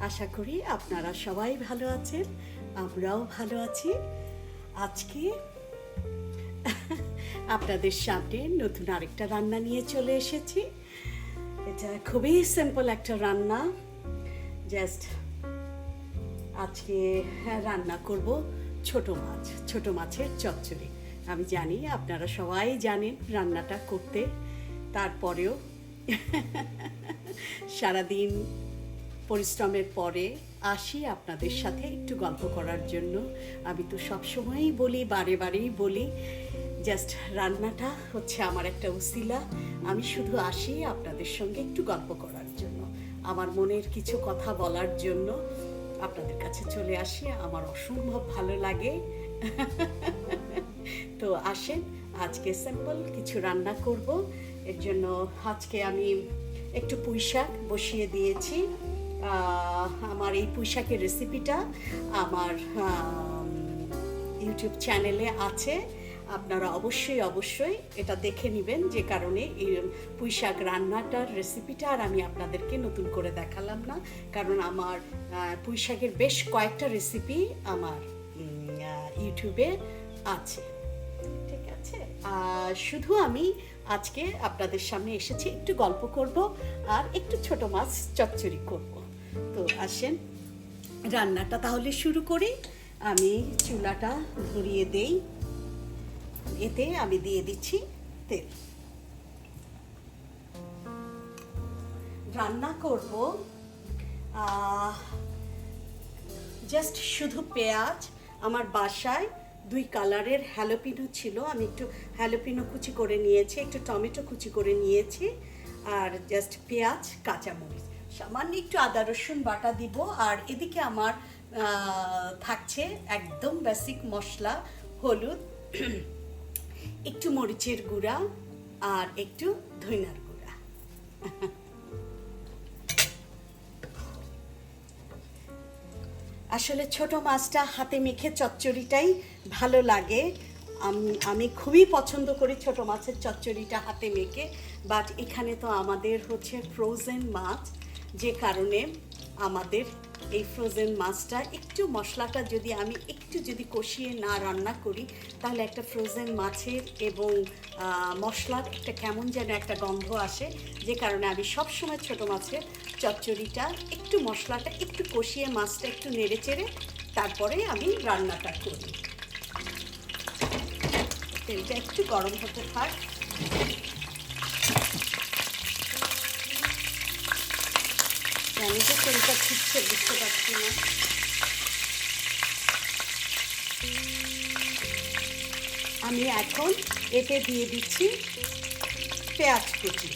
আশা করি আপনারা সবাই ভালো আছেন, আমরাও ভালো আছি। আজকে আপনাদের সামনে নতুন আরেকটা রান্না নিয়ে চলে এসেছি। এটা খুবই সিম্পল একটা রান্না। জাস্ট আজকে রান্না করব ছোট মাছ, ছোট মাছের চচ্চড়ি। আমি জানি আপনারা সবাই জানেন রান্নাটা করতে, তারপরেও সারাদিন পরিশ্রমের পরে আসি আপনাদের সাথে একটু গল্প করার জন্য। আমি তো সবসময়ই বলি, বারে বারেই বলি জাস্ট রান্নাটা হচ্ছে আমার একটা উসিলা। আমি শুধু আসি আপনাদের সঙ্গে একটু গল্প করার জন্য। আমার মনের কিছু কথা বলার জন্য আপনাদের কাছে চলে আসি। আমার অসম্ভব ভালো লাগে। তো আসেন, আজকে সিম্পল কিছু রান্না করব। এর জন্য আজকে আমি একটু পুঁই শাক বসিয়ে দিয়েছি। আমার এই পুঁই শাকের রেসিপিটা আমার ইউটিউব চ্যানেলে আছে। আপনারা অবশ্যই অবশ্যই এটা দেখে নেবেন যে কারণে এই পুঁই শাক রান্নাটার রেসিপিটা আর আমি আপনাদেরকে নতুন করে দেখালাম না। কারণ আমার আহ, পুঁই শাকের বেশ কয়েকটা রেসিপি আমার ইউটিউবে আছে। ঠিক আছে? শুধু আমি আজকে আপনাদের সামনে এসেছি একটু গল্প করব আর একটু ছোট মাছ চচ্চড়ি করব। তো আসেন, রান্নাটা তাহলে শুরু করি। আমি চুলাটা ধরিয়ে দেই। এতে আমি দিয়ে দিচ্ছি তেল। রান্না করব জাস্ট শুধু পেঁয়াজ। আমার বাসায় দুই কালারের হ্যালোপিনো ছিল। আমি একটু হ্যালোপিনো কুচি করে নিয়েছি, একটু টমেটো কুচি করে নিয়েছি, আর জাস্ট পেঁয়াজ, কাঁচামরিচ। সামান্য একটু আদা, রসুন বাটা দিব, আর এদিকে আমার থাকছে একদম বেসিক মশলা, হলুদ, একটু মরিচের গুঁড়া, আর একটু ধইনার গুঁড়া। আসলে ছোট মাছটা হাতে মেখে চচ্চড়িটাই ভালো লাগে। আম- আমি খুবই পছন্দ করি ছোট মাছের চচ্চড়িটা হাতে মেখে বাট এখানে তো আমাদের হচ্ছে ফ্রোজেন মাছ। যে কারণে আমাদের এই ফ্রোজেন মাছটা, একটু মশলাটা যদি আমি একটু যদি কষিয়ে না রান্না করি, তাহলে একটা ফ্রোজেন মাছের এবং মশলার একটা কেমন যেন একটা গন্ধ আসে। যে কারণে আমি সবসময় ছোট মাছের চচ্চড়িটা, একটু মশলাটা, একটু কষিয়ে মাছটা একটু নেড়ে চেড়ে তারপরে আমি রান্নাটা করি। তেলটা একটু গরম হতে থাক। জানি যে তেলটা ঠিকছে বুঝতে পারছি না। আমি এখন এতে দিয়ে দিচ্ছি পেঁয়াজ কুচি।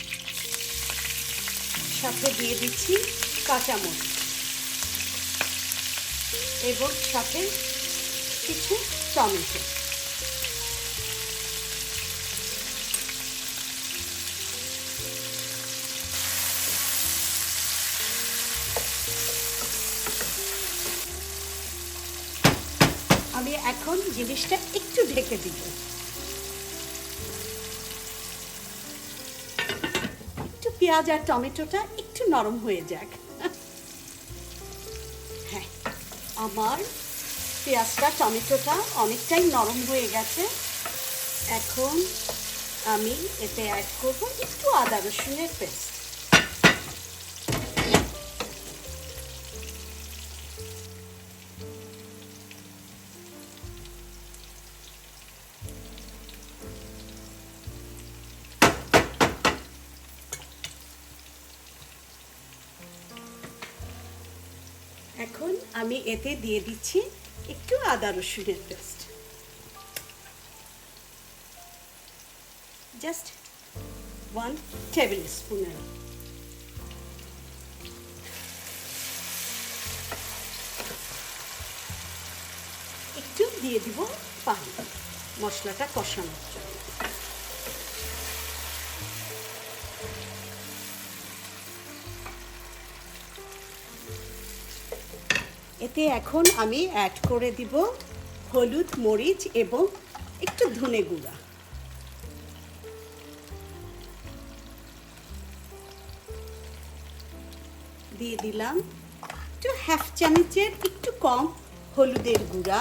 সাথে দিয়ে দিচ্ছি কাঁচামরিচ। এবং সাথে কিছু টমেটো। জিনিসটা একটু ঢেকে দিব। একটু পেঁয়াজ আর টমেটোটা একটু নরম হয়ে যাক। হ্যাঁ আমার পেঁয়াজটা, টমেটোটা অনেকটাই নরম হয়ে গেছে। এখন আমি এতে অ্যাড করব একটু আদা রসুনের পেস্ট আমি এতে দিয়ে দিচ্ছি একটু আদা রসুনের পেস্ট। জাস্ট ওয়ান টেবিল স্পুনের দিয়ে দিব পানি, মশলাটা কষানোর জন্য। এতে এখন আমি অ্যাড করে দিব হলুদ, মরিচ এবং একটু ধনে গুঁড়া। দিয়ে দিলাম একটু হাফ চামচের একটু কম হলুদের গুঁড়া।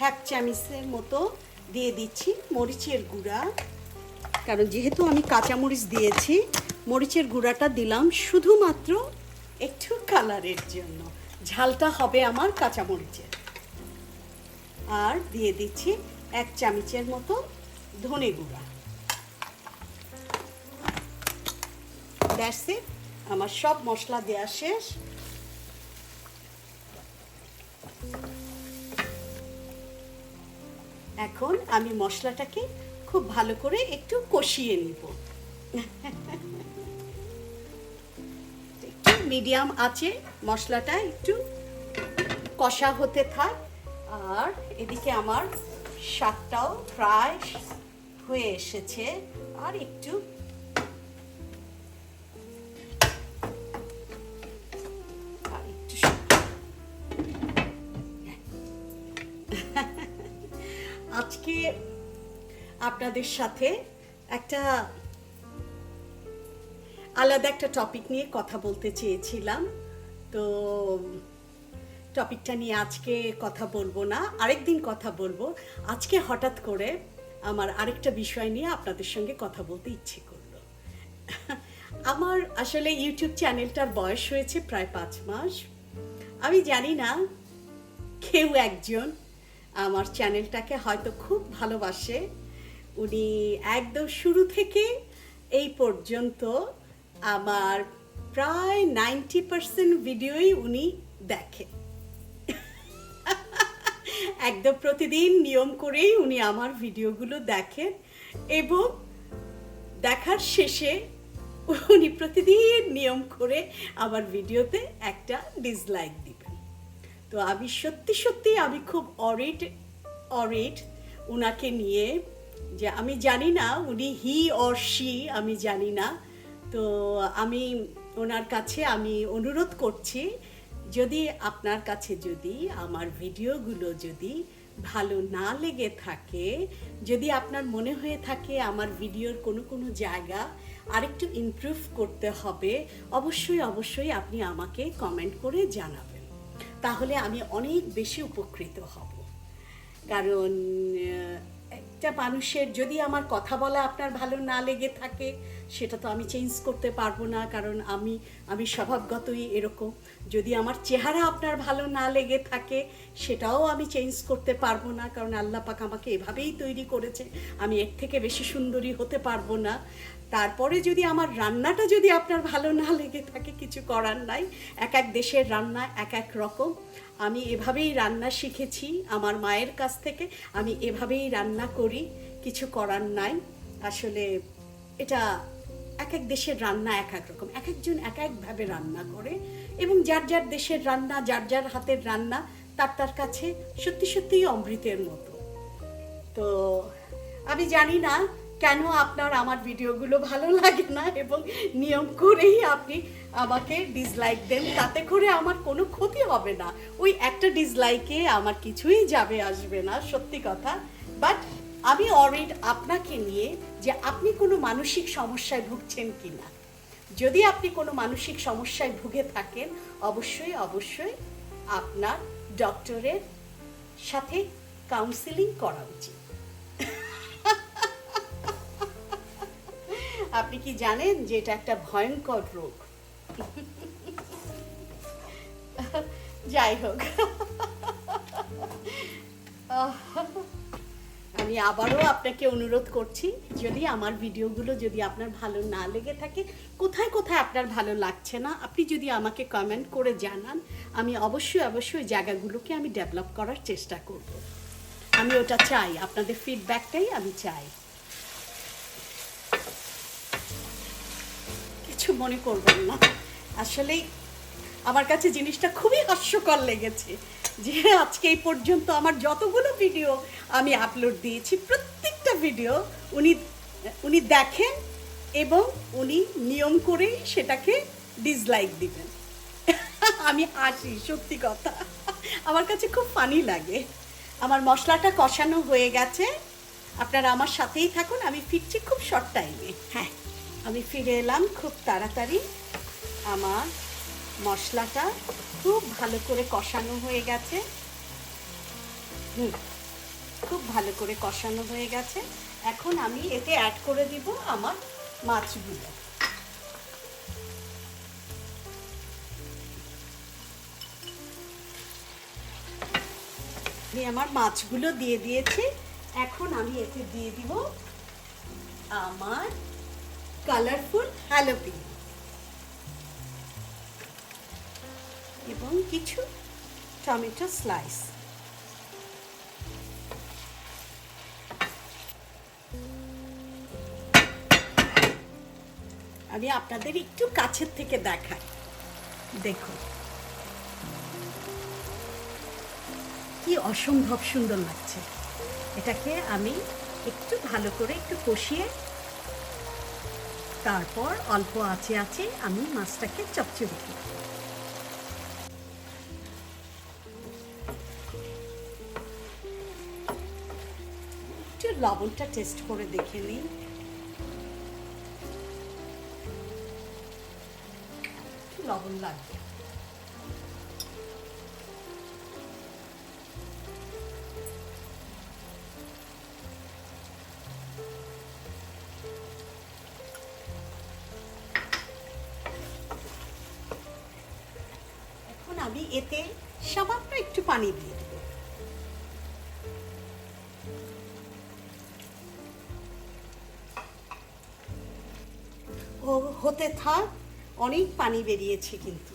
হাফ চামচের মতো দিয়ে দিচ্ছি মরিচের গুঁড়া। কারণ যেহেতু আমি কাঁচামরিচ দিয়েছি, মরিচের গুঁড়াটা দিলাম শুধুমাত্র একটু কালারের জন্য। ঝালটা হবে আমার কাঁচামরিচের। আর দিয়ে দিচ্ছি এক চামচের মতো ধনে গুঁড়া। দ্যাটস আমার সব মশলা দেওয়া শেষ। এখন আমি মশলাটাকে খুব ভালো করে একটু কষিয়ে নিব। একটু মিডিয়াম আছে, মশলাটা একটু কষা হতে থাক। আর এদিকে আমার শাকটাও প্রায় হয়ে এসেছে। আর একটু আপনাদের সাথে একটা আলাদা একটা টপিক নিয়ে কথা বলতে চেয়েছিলাম। তো টপিকটা নিয়ে আজকে কথা বলব না, আরেকদিন কথা বলব। আজকে হঠাৎ করে আমার আরেকটা বিষয় নিয়ে আপনাদের সঙ্গে কথা বলতে ইচ্ছে করল। আমার আসলে ইউটিউব চ্যানেলটার বয়স হয়েছে প্রায় পাঁচ মাস। আমি জানি না কেউ একজন আমার চ্যানেলটাকে হয়তো খুব ভালোবাসে। উনি একদম শুরু থেকে এই পর্যন্ত আমার প্রায় নাইনটি পার্সেন্ট ভিডিওই উনি দেখে একদম প্রতিদিন নিয়ম করেই উনি আমার ভিডিওগুলো দেখেন এবং দেখার শেষে উনি প্রতিদিন নিয়ম করে আমার ভিডিওতে একটা ডিসলাইক দিবেন। তো আমি সত্যি সত্যি আমি খুব অরেট অরেট ওনাকে নিয়ে যে আমি জানি না উনি হি অর শি আমি জানি না। তো আমি ওনার কাছে আমি অনুরোধ করছি, যদি আপনার কাছে যদি আমার ভিডিওগুলো যদি ভালো না লেগে থাকে, যদি আপনার মনে হয়ে থাকে আমার ভিডিওর কোনো কোনো জায়গা আরেকটু ইমপ্রুভ করতে হবে, অবশ্যই অবশ্যই আপনি আমাকে কমেন্ট করে জানাবেন। তাহলে আমি অনেক বেশি উপকৃত হব। কারণ মানুষের যদি আমার কথা বলা আপনার ভালো না লেগে থাকে সেটা তো আমি চেঞ্জ করতে পারব না, কারণ আমি আমি স্বভাবগতই এরকম। যদি আমার চেহারা আপনার ভালো না লেগে থাকে, সেটাও আমি চেঞ্জ করতে পারব না, কারণ আল্লাহ পাক আমাকে এভাবেই তৈরি করেছে। আমি এর থেকে বেশি সুন্দরী হতে পারব না। তারপরে যদি আমার রান্নাটা যদি আপনার ভালো না লেগে থাকে, কিছু করার নাই। এক এক দেশের রান্না এক এক রকম। আমি এভাবেই রান্না শিখেছি আমার মায়ের কাছ থেকে। আমি এভাবেই রান্না করি, কিছু করার নাই। আসলে এটা এক এক দেশের রান্না এক এক রকম এক একজন এক একভাবে রান্না করে এবং যার যার দেশের রান্না, যার যার হাতের রান্না, তার তার কাছে সত্যি সত্যিই অমৃতের মতো। তো আমি জানি না কেন আপনার আমার ভিডিওগুলো ভালো লাগে না এবং নিয়ম করেই আপনি আমাকে ডিসলাইক দেন, তাতে করে আমার কোনো ক্ষতি হবে না। ওই একটা ডিসলাইকে আমার কিছুই যাবে, আসবে না, সত্যি কথা। বাট আমি অরিড আপনাকে নিয়ে যে আপনি কোনো মানসিক সমস্যায় ভুগছেন কি না যদি আপনি কোনো মানসিক সমস্যায় ভুগে থাকেন, অবশ্যই অবশ্যই আপনার ডক্টরের সাথে কাউন্সিলিং করা উচিত। আপনি কি জানেন যে এটা একটা ভয়ঙ্কর রোগ? যাই হোক। আমি আবারও আপনাকে অনুরোধ করছি, যদি আমার ভিডিওগুলো যদি আপনার ভালো না লেগে থাকে, কোথায় কোথায় আপনার ভালো লাগছে না, আপনি যদি আমাকে কমেন্ট করে জানান, আমি অবশ্যই অবশ্যই জায়গাগুলোকে আমি ডেভেলপ করার চেষ্টা করব। আমি ওটা চাই, আপনাদের ফিডব্যাকটাই আমি চাই। কিছু মনে করবেন না। আসলেই আমার কাছে জিনিসটা খুবই হাস্যকর লেগেছে। যে আজকে এই পর্যন্ত আমার যতগুলো ভিডিও আমি আপলোড দিয়েছি, প্রত্যেকটা ভিডিও উনি উনি দেখেন এবং উনি নিয়ম করেই সেটাকে ডিসলাইক দিবেন। আমি হাসি, সত্যি কথা। আমার কাছে খুব ফানি লাগে। আমার মশলাটা কষানো হয়ে গেছে। আপনারা আমার সাথেই থাকুন, আমি ফিরছি খুব শর্ট টাইমে হ্যাঁ আমি ফিরে এলাম খুব তাড়াতাড়ি। আমার মশলাটা খুব ভালো করে কষানো হয়ে গেছে। হুম, খুব ভালো করে কষানো হয়ে গেছে। এখন আমি এতে অ্যাড করে দিব আমার মাছগুলো। আমি আমার মাছগুলো দিয়ে দিয়েছি। এখন আমি এতে দিয়ে দিব আমার কালারফুল হ্যালোপিন এবং কিছু টমেটো স্লাইস। আমি আপনাদের একটু কাছের থেকে দেখাই। দেখুন। কি অসম্ভব সুন্দর লাগছে। এটাকে আমি একটু ভালো করে একটু কষিয়ে, তারপর অল্প আছে আছে আমি মাছটাকে চচ্চড়ি করি একটু লবণটা টেস্ট করে দেখে নিই। লবণ লাগবে। হতে থাক, অনেক পানি বেরিয়েছে কিন্তু।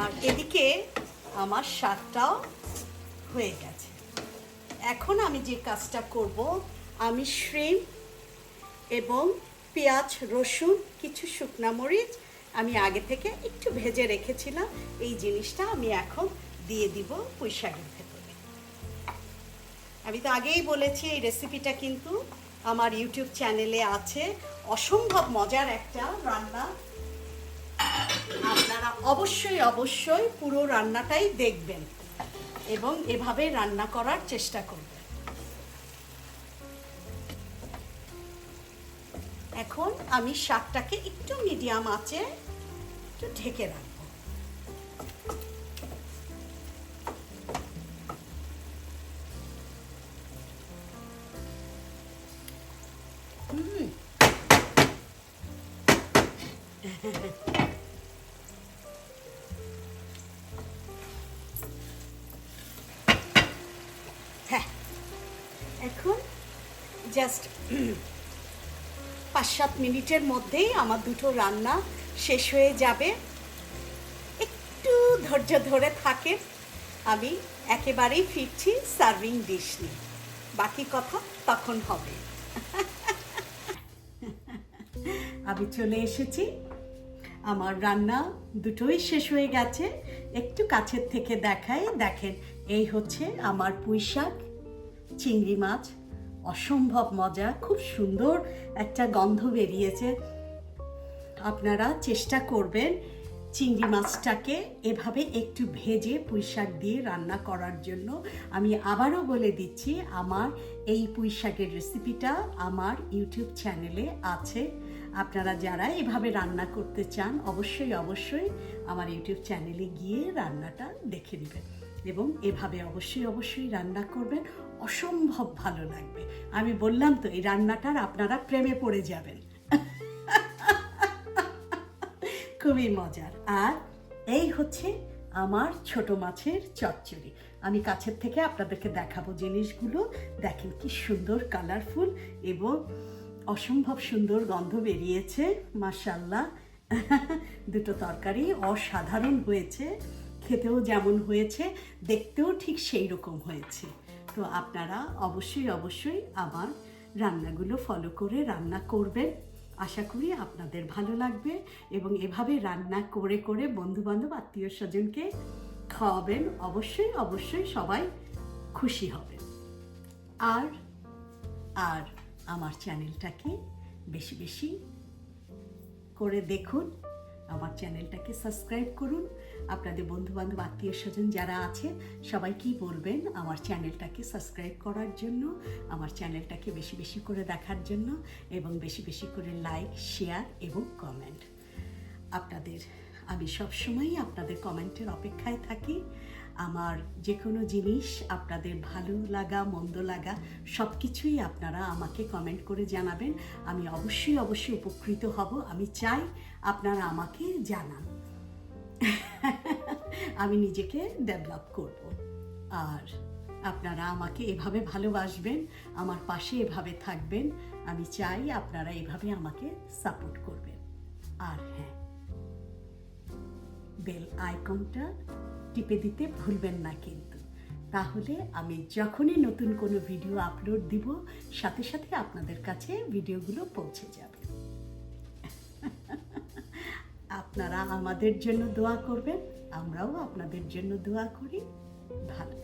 আর এদিকে আমার শাকটাও হয়ে গেছে। এখন আমি যে কাজটা করব, আমি শ্রিম এবং পেঁয়াজ, রসুন, কিছু শুকনা মরিচ আমি আগে থেকে একটু ভেজে রেখেছিলাম। এই জিনিসটা আমি এখন দিয়ে দিব পুঁই শাকের ভেতরে। আমি তো আগেই বলেছি, এই রেসিপিটা কিন্তু আমার ইউটিউব চ্যানেলে আছে। অসম্ভব মজার একটা রান্না। আপনারা অবশ্যই অবশ্যই পুরো রান্নাটাই দেখবেন এবং এভাবে রান্না করার চেষ্টা করবেন। এখন আমি শাকটাকে একটু মিডিয়াম আঁচে একটু ঢেকে রাখব। হ্যাঁ এখন জাস্ট পাঁচ সাত মিনিটের মধ্যেই আমার দুটো রান্না শেষ হয়ে যাবে। একটু ধৈর্য ধরে থাকে আমি একেবারেই ফিরছি সার্ভিং ডিশ নিয়ে। বাকি কথা তখন হবে। আমি চলে এসেছি। আমার রান্না দুটোই শেষ হয়ে গেছে। একটু কাছের থেকে দেখায় দেখেন, এই হচ্ছে আমার পুঁই শাক, চিংড়ি মাছ, অসম্ভব মজা, খুব সুন্দর একটা গন্ধ বেরিয়েছে। আপনারা চেষ্টা করবেন চিংড়ি মাছটাকে এভাবে একটু ভেজে পুঁই শাক দিয়ে রান্না করার জন্য। আমি আবারও বলে দিচ্ছি, আমার এই পুঁইশাকের রেসিপিটা আমার ইউটিউব চ্যানেলে আছে। আপনারা যারা এভাবে রান্না করতে চান, অবশ্যই অবশ্যই আমার ইউটিউব চ্যানেলে গিয়ে রান্নাটা দেখে নেবেন এবং এভাবে অবশ্যই অবশ্যই রান্না করবেন। অসম্ভব ভালো লাগবে। আমি বললাম তো, এই রান্নাটার আপনারা প্রেমে পড়ে যাবেন। খুবই মজার। আর এই হচ্ছে আমার ছোট মাছের চচ্চড়ি। আমি কাছের থেকে আপনাদেরকে দেখাবো জিনিসগুলো। দেখেন কি সুন্দর কালারফুল এবং অসম্ভব সুন্দর গন্ধ বেরিয়েছে মাসাল্লাহ দুটো তরকারি অসাধারণ হয়েছে, খেতেও যেমন হয়েছে, দেখতেও ঠিক সেই রকম হয়েছে। তো আপনারা অবশ্যই অবশ্যই আমার রান্নাগুলো ফলো করে রান্না করবেন। আশা করি আপনাদের ভালো লাগবে এবং এভাবে রান্না করে করে বন্ধু বান্ধব আত্মীয় স্বজনকে খাওয়াবেন, অবশ্যই অবশ্যই সবাই খুশি হবে আর আর আমার চ্যানেলটাকে বেশি বেশি করে দেখুন, আমার চ্যানেলটাকে সাবস্ক্রাইব করুন। আপনাদের বন্ধু বান্ধব আত্মীয় স্বজন যারা আছে, সবাই কি বলবেন আমার চ্যানেলটাকে সাবস্ক্রাইব করার জন্য, আমার চ্যানেলটাকে বেশি বেশি করে দেখার জন্য এবং বেশি বেশি করে লাইক শেয়ার এবং কমেন্ট আপনাদের, আমি সবসময়ই আপনাদের কমেন্টের অপেক্ষায় থাকি। আমার যে কোনো জিনিস, আপনাদের ভালো লাগা, মন্দ লাগা সব কিছুই আপনারা আমাকে কমেন্ট করে জানাবেন। আমি অবশ্যই অবশ্যই উপকৃত হব। আমি চাই আপনারা আমাকে জানান। আমি নিজেকে ডেভেলপ করব। আর আপনারা আমাকে এভাবে ভালোবাসবেন, আমার পাশে এভাবে থাকবেন, আমি চাই আপনারা এভাবে আমাকে সাপোর্ট করবেন। আর হ্যাঁ বেল আইকনটা টিপে দিতে ভুলবেন না কিন্তু। তাহলে আমি যখনই নতুন কোনো ভিডিও আপলোড দিব, সাথে সাথে আপনাদের কাছে ভিডিওগুলো পৌঁছে যাবে। আপনারা আমাদের জন্য দোয়া করবেন, আমরাও আপনাদের জন্য দোয়া করি। ভালো